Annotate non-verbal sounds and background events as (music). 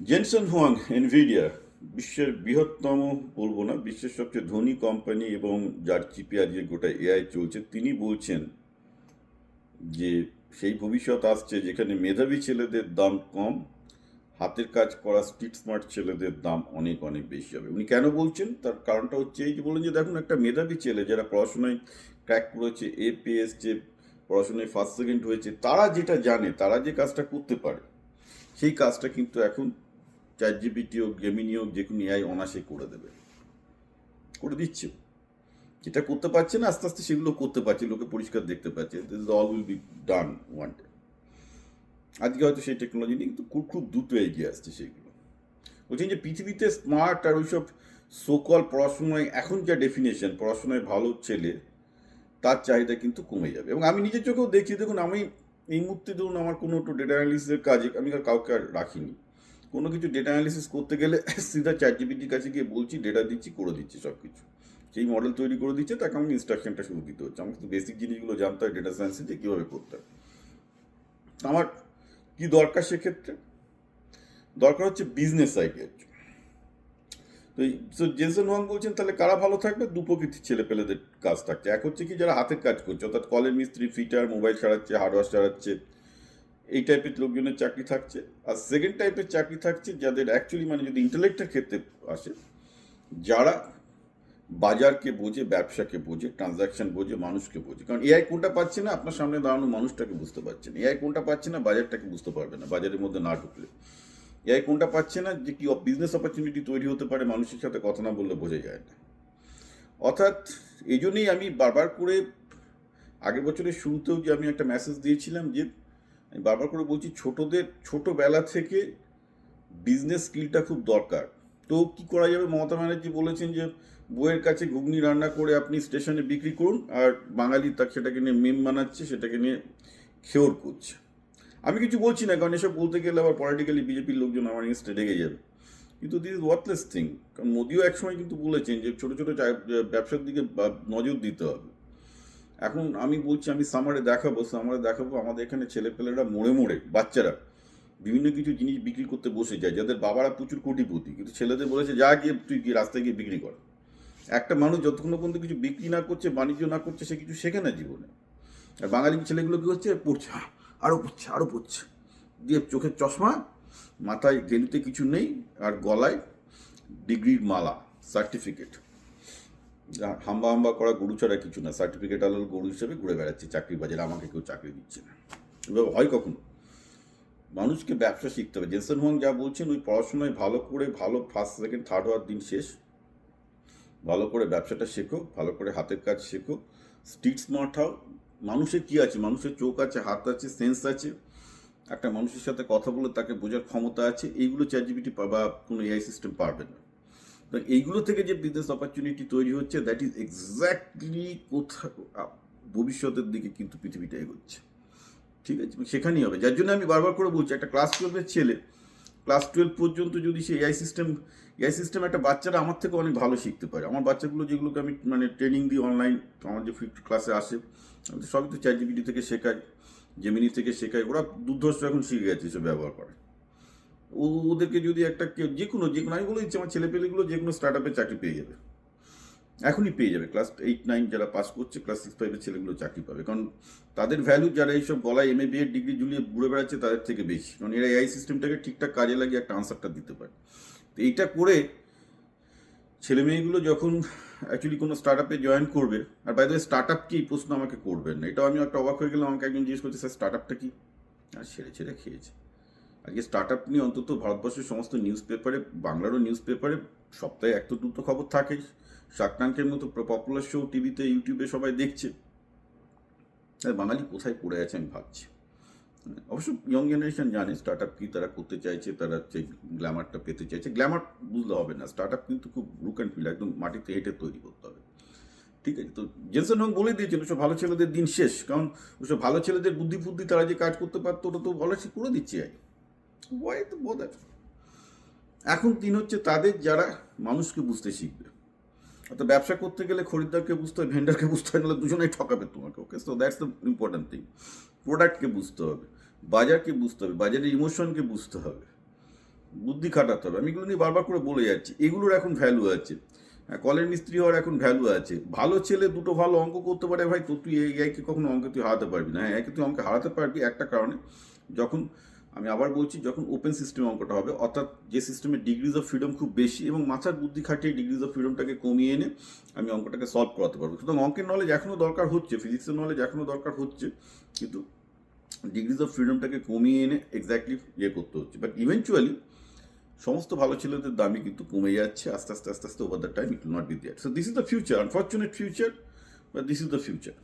Jensen Huang Nvidia বিশ্বের বৃহত্তম বলব না, বিশ্বের সবচেয়ে ধনী কোম্পানি এবং যার চিপে আজকে গোটা এআই চলছে, তিনি বলছেন যে সেই ভবিষ্যৎ আসছে যেখানে মেধাবী ছেলেদের দাম কম, হাতের কাজ করা স্ট্রিট স্মার্ট ছেলেদের দাম অনেক অনেক বেশি হবে। উনি কেন বলছেন? তার কারণটা হচ্ছে এই যে বলেন যে, দেখুন একটা মেধাবী ছেলে যারা পড়াশোনায় ক্র্যাক করেছে এ পেয়ে যে পড়াশোনায় ফার্স্ট সেকেন্ড হয়েছে, তারা যেটা জানে, তারা যে কাজটা করতে পারে, সেই কাজটা কিন্তু এখন চ্যাট জিপিটি হোক গেমিনি হোক, যে কোনো এআই অনাসে করে দেবে। করে দিচ্ছে। যেটা করতে পারছে না, আস্তে আস্তে সেগুলো করতে পারছে, লোকে পরিষ্কার দেখতে পাচ্ছে। This all will be done one day আজকে হয়তো সেই টেকনোলজি নিয়ে কিন্তু খুব খুব দ্রুত এগিয়ে আসছে সেইগুলো বলছেন যে পৃথিবীতে স্মার্ট আর ওইসব সোকল পড়াশোনায়, এখন যা ডেফিনেশন পড়াশোনায় ভালো ছেলে, তার চাহিদা কিন্তু কমে যাবে। এবং আমি নিজের চোখেও দেখছি, দেখুন আমি এই মুহূর্তে ধরুন আমার কোনো একটু ডেটা অ্যানালিসিসের কাজে, আমি কাউকে আর রাখিনি। কোনো কিছু ডেটা অ্যানালিসিস করতে গেলে (laughs) সিধা চ্যাট জিপিটির কাছে গিয়ে বলছি ডেটা দিচ্ছি, করে দিচ্ছি সব কিছু সেই মডেল তৈরি করে দিচ্ছে, তাকে আমাকে ইনস্ট্রাকশনটা শুরু দিতে হচ্ছে। আমাকে তো বেসিক জিনিসগুলো জানতে হয় ডেটা সায়েন্সে যে কীভাবে করতে হয়। আমার কি দরকার সেক্ষেত্রে? দরকার হচ্ছে বিজনেস আইডিয়ার তো so জেনসন ওয়াং বলছেন, তাহলে কারা ভালো থাকবে? দু প্রকৃতির ছেলে পেলেদের কাজ থাকছে। এক হচ্ছে কি, যারা হাতের কাজ করছে, অর্থাৎ কলের মিস্ত্রি ফিটার মোবাইল সারাচ্ছে হার্ডওয়্যার সারাচ্ছে এই টাইপের লোকজনের চাকরি থাকছে। আর সেকেন্ড টাইপের চাকরি থাকছে যাদের অ্যাকচুয়ালি মানে যদি ইন্টেলেক্টের ক্ষেত্রে আসে, যারা বাজারকে বোঝে, ব্যবসাকে বোঝে ট্রানজাকশন বোঝে, মানুষকে বোঝে। কারণ এআই কোনটা পাচ্ছে না, আপনার সামনে দাঁড়ানো মানুষটাকে বুঝতে পারছে না। এআই কোনটা পাচ্ছে না, বাজারটাকে বুঝতে পারবে না, বাজারের মধ্যে না ঢুকলে। এআই কোনটা পাচ্ছে না, যে কি বিজনেস অপরচুনিটি তৈরি হতে পারে, মানুষের সাথে কথা না বললে বোঝা যায় না। অর্থাৎ এই জন্যই আমি বারবার করে আগের বছরের শুরুতেও যে আমি একটা মেসেজ দিয়েছিলাম যে আমি বারবার করে বলছি, ছোটদের ছোটবেলা থেকে বিজনেস স্কিলটা খুব দরকার। তো কি করা যাবে? মমতা ব্যানার্জি বলেছেন যে, বইয়ের কাছে ঘুগনি রান্না করে আপনি স্টেশনে বিক্রি করুন আর বাঙালি তাকে সেটাকে নিয়ে মেম বানাচ্ছে, সেটাকে নিয়ে খেওর করছে। আমি কিছু বলছি না, কারণ এসব বলতে গেলে আবার পলিটিক্যালি বিজেপির লোকজন আমার ইনস্টে রেগে যাবে। কিন্তু দিস ইজ ওয়ার্থলেস থিং কারণ মোদিও একসময় কিন্তু বলেছেন যে, ছোটো ছোটো ব্যবসার দিকে নজর দিতে হবে। এখন আমি বলছি, আমি সামারে দেখাবো সামারে দেখাবো। আমাদের এখানে ছেলেপেলেরা মোড়ে মোড়ে বাচ্চারা বিভিন্ন কিছু জিনিস বিক্রি করতে বসে যায়, যাদের বাবারা প্রচুর কোটিপতি। কিন্তু ছেলেদের বলেছে, যা গিয়ে তুই গিয়ে রাস্তায় গিয়ে বিক্রি কর। একটা মানুষ যতক্ষণ পর্যন্ত কিছু বিক্রি না করছে, বাণিজ্য না করছে, সে কিছু শেখে না জীবনে। আর বাঙালি ছেলেগুলো কি হচ্ছে পড়ছে আরও পড়ছে আরও পড়ছে। দিয়ে চোখের চশমা, মাথায় গেলুতে কিছু নেই, আর গলায় ডিগ্রির মালা সার্টিফিকেট হাম্বা হাম্বা করা গরু ছাড়া কিছু না। সার্টিফিকেট আলোর গরু হিসেবে ঘুরে বেড়াচ্ছে, চাকরি বাজারে। আমাকে কেউ চাকরি দিচ্ছে না। এভাবে হয় কখনো? মানুষকে ব্যবসা শিখতে হবে। জেনসন হোয়াং যা বলছেন, ওই পড়াশোনায় ভালো করে, ভালো ফার্স্ট সেকেন্ড থার্ড হওয়ার দিন শেষ। ভালো করে ব্যবসাটা শেখো, ভালো করে হাতের কাজ শেখো। স্ট্রিট স্মার্ট হও। মানুষের কি আছে? মানুষের চোখ আছে, হাত আছে সেন্স আছে। একটা মানুষের সাথে কথা বলে তাকে বোঝার ক্ষমতা আছে। এইগুলো চ্যাট জিপিটি বা কোনো এআই সিস্টেম পারবে না। তো এইগুলো থেকে যে বিজনেস অপরচুনিটি তৈরি হচ্ছে দ্যাট ইজ এক্স্যাক্টলি কোথা ভবিষ্যতের দিকে কিন্তু পৃথিবীটা এগোচ্ছে। ঠিক আছে? সেখানেই হবে। যার জন্য আমি বারবার করে বলছি, একটা ক্লাস টুয়েলভের ছেলে ক্লাস টুয়েলভ পর্যন্ত যদি সে এআই সিস্টেম এআই সিস্টেম একটা বাচ্চারা আমার থেকে অনেক ভালো শিখতে পারে। আমার বাচ্চাগুলো যেগুলোকে আমি মানে ট্রেনিং দিই অনলাইন আমার যে ফিফথ ক্লাসে আসে আমি তো সবই তো চ্যাট জিপিটি থেকে শেখাই জেমিনি থেকে শেখাই ওরা দুর্ধর্ষ এখন শিখে গেছে এসব ব্যবহার করে ওদেরকে যদি একটা কেউ যে কোনো যে কোনো, আমি বলে দিচ্ছি, আমার ছেলেপেলেগুলো যে কোনো স্টার্ট আপে চাকরি পেয়ে যাবে। এখনই পেয়ে যাবে। ক্লাস এইট নাইন যারা পাস করছে ক্লাস সিক্স ফাইভের ছেলেগুলো চাকরি পাবে। কারণ তাদের ভ্যালু যারা এইসব গলায় এম এ বি এর ডিগ্রি ঝুলিয়ে ঘুরে বেড়াচ্ছে, তাদের থেকে বেশি। কারণ এরা এআই সিস্টেমটাকে ঠিকঠাক কাজে লাগিয়ে একটা আনসারটা দিতে পারে। তো এইটা করে ছেলে মেয়েগুলো যখন অ্যাকচুয়ালি কোনো স্টার্ট আপে জয়েন করবে, আর বাইরে স্টার্ট আপ কি প্রশ্ন আমাকে করবেন না। এটাও আমি একটা অবাক হয়ে গেলাম, আমাকে একজন জিজ্ঞেস করছে, স্যার স্টার্ট আপটা কি? আর ছেড়ে ছেড়ে খেয়েছে। আজকে স্টার্ট আপ নিয়ে অন্তত ভারতবর্ষের সমস্ত নিউজ পেপারে বাংলারও নিউজ পেপারে সপ্তাহে এক তো দুটো খবর থাকে। শার্ক ট্যাঙ্কের মতো পপুলার শো টিভিতে ইউটিউবে সবাই দেখছে। আর বাঙালি কোথায় পড়ে আছে আমি ভাবছি। অবশ্য ইয়ং জেনারেশন জানে স্টার্ট আপ কি তারা করতে চাইছে, তারা যে গ্ল্যামারটা পেতে চাইছে। গ্ল্যামার বুঝতে হবে না স্টার্ট আপ কিন্তু খুব লুক অ্যান্ড ফিল একদম মাটিতে হেঁটে তৈরি করতে হবে। ঠিক আছে, তো জেনসন হং বলে দিয়েছেন, ওসব ভালো ছেলেদের দিন শেষ। কারণ, ওসব ভালো ছেলেদের বুদ্ধি ফুদ্ধি তারা যে কাজ করতে পারতো, ওটা তো সে করে দিচ্ছে আই ওয়াই তো বোধ এখন দিন হচ্ছে তাদের যারা মানুষকে বুঝতে শিখবে। অর্থাৎ ব্যবসা করতে গেলে খরিদ্দারকে বুঝতে হয় ভেন্ডারকে বুঝতে হয় নাহলে দুজনেই ঠকাবে তোমাকে okay so that's the important thing প্রোডাক্টকে বুঝতে হবে বাজারকে বুঝতে হবে বাজারের ইমোশনকে বুঝতে হবে বুদ্ধি খাটাতে হবে। আমি এগুলো নিয়ে বারবার করে বলে যাচ্ছি এগুলোর এখন ভ্যালু আছে। হ্যাঁ, কলের মিস্ত্রি হওয়ার এখন ভ্যালু আছে। ভালো ছেলে দুটো ভালো অঙ্ক করতে পারে ভাই তো তুই এই একে কখনো অঙ্কে তুই হারাতে পারবি না। হ্যাঁ একে তুই অঙ্কে হারাতে পারবি একটা কারণে যখন আমি আবার বলছি, যখন ওপেন সিস্টেম অঙ্কটা হবে, অর্থাৎ যে সিস্টেমে ডিগ্রিজ অফ ফ্রিডম খুব বেশি এবং মাথার বুদ্ধি খাটিয়ে ডিগ্রিজ অফ ফ্রিডমটাকে কমিয়ে এনে আমি অঙ্কটাকে সলভ করাতে পারব। সুতরাং অঙ্কের নলেজ এখনও দরকার হচ্ছে ফিজিক্সের নলেজ এখনও দরকার হচ্ছে, কিন্তু ডিগ্রিজ অফ ফ্রিডমটাকে কমিয়ে এনে এক্স্যাক্টলি ইয়ে করতে হচ্ছে। বাট ইভেনচুয়ালি সমস্ত ভালো ছেলেদের দামই কিন্তু কমে যাচ্ছে, আস্তে আস্তে আস্তে আস্তে over the time it not be there so this is the future unfortunate future but this is the future